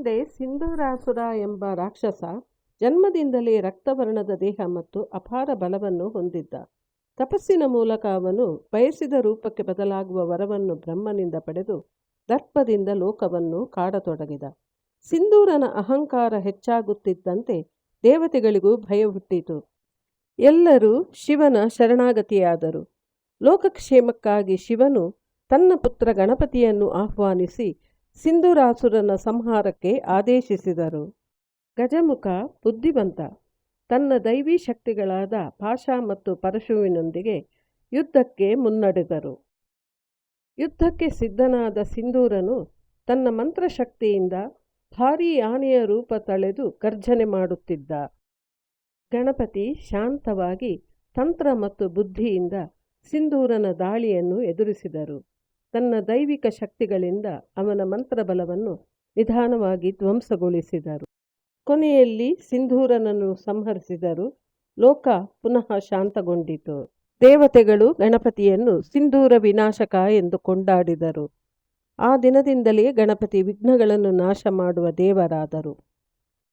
ಹಿಂದೆ ಸಿಂಧೂರಾಸುರ ಎಂಬ ರಾಕ್ಷಸ ಜನ್ಮದಿಂದಲೇ ರಕ್ತವರ್ಣದ ದೇಹ ಮತ್ತು ಅಪಾರ ಬಲವನ್ನು ಹೊಂದಿದ್ದ. ತಪಸ್ಸಿನ ಮೂಲಕ ಅವನು ಬಯಸಿದ ರೂಪಕ್ಕೆ ಬದಲಾಗುವ ವರವನ್ನು ಬ್ರಹ್ಮನಿಂದ ಪಡೆದು ದರ್ಪದಿಂದ ಲೋಕವನ್ನು ಕಾಡತೊಡಗಿದ. ಸಿಂಧೂರನ ಅಹಂಕಾರ ಹೆಚ್ಚಾಗುತ್ತಿದ್ದಂತೆ ದೇವತೆಗಳಿಗೂ ಭಯ ಹುಟ್ಟಿತು. ಎಲ್ಲರೂ ಶಿವನ ಶರಣಾಗತಿಯಾದರು. ಲೋಕಕ್ಷೇಮಕ್ಕಾಗಿ ಶಿವನು ತನ್ನ ಪುತ್ರ ಗಣಪತಿಯನ್ನು ಆಹ್ವಾನಿಸಿ ಸಿಂಧೂರಾಸುರನ ಸಂಹಾರಕ್ಕೆ ಆದೇಶಿಸಿದರು. ಗಜಮುಖ ಬುದ್ಧಿವಂತ. ತನ್ನ ದೈವಿ ಶಕ್ತಿಗಳಾದ ಪಾಶಾ ಮತ್ತು ಪರಶುವಿನೊಂದಿಗೆ ಯುದ್ಧಕ್ಕೆ ಮುನ್ನಡೆದರು. ಯುದ್ಧಕ್ಕೆ ಸಿದ್ಧನಾದ ಸಿಂಧೂರನು ತನ್ನ ಮಂತ್ರಶಕ್ತಿಯಿಂದ ಭಾರೀ ಆನೆಯ ರೂಪ ತಳೆದು ಗರ್ಜನೆ ಮಾಡುತ್ತಿದ್ದ. ಗಣಪತಿ ಶಾಂತವಾಗಿ ತಂತ್ರ ಮತ್ತು ಬುದ್ಧಿಯಿಂದ ಸಿಂಧೂರನ ದಾಳಿಯನ್ನು ಎದುರಿಸಿದರು. ತನ್ನ ದೈವಿಕ ಶಕ್ತಿಗಳಿಂದ ಅವನ ಮಂತ್ರಬಲವನ್ನು ನಿಧಾನವಾಗಿ ಧ್ವಂಸಗೊಳಿಸಿದರು. ಕೊನೆಯಲ್ಲಿ ಸಿಂಧೂರನನ್ನು ಸಂಹರಿಸಿದರು. ಲೋಕ ಪುನಃ ಶಾಂತಗೊಂಡಿತು. ದೇವತೆಗಳು ಗಣಪತಿಯನ್ನು ಸಿಂಧೂರ ವಿನಾಶಕ ಎಂದು ಕೊಂಡಾಡಿದರು. ಆ ದಿನದಿಂದಲೇ ಗಣಪತಿ ವಿಘ್ನಗಳನ್ನು ನಾಶ ಮಾಡುವ ದೇವರಾದರು.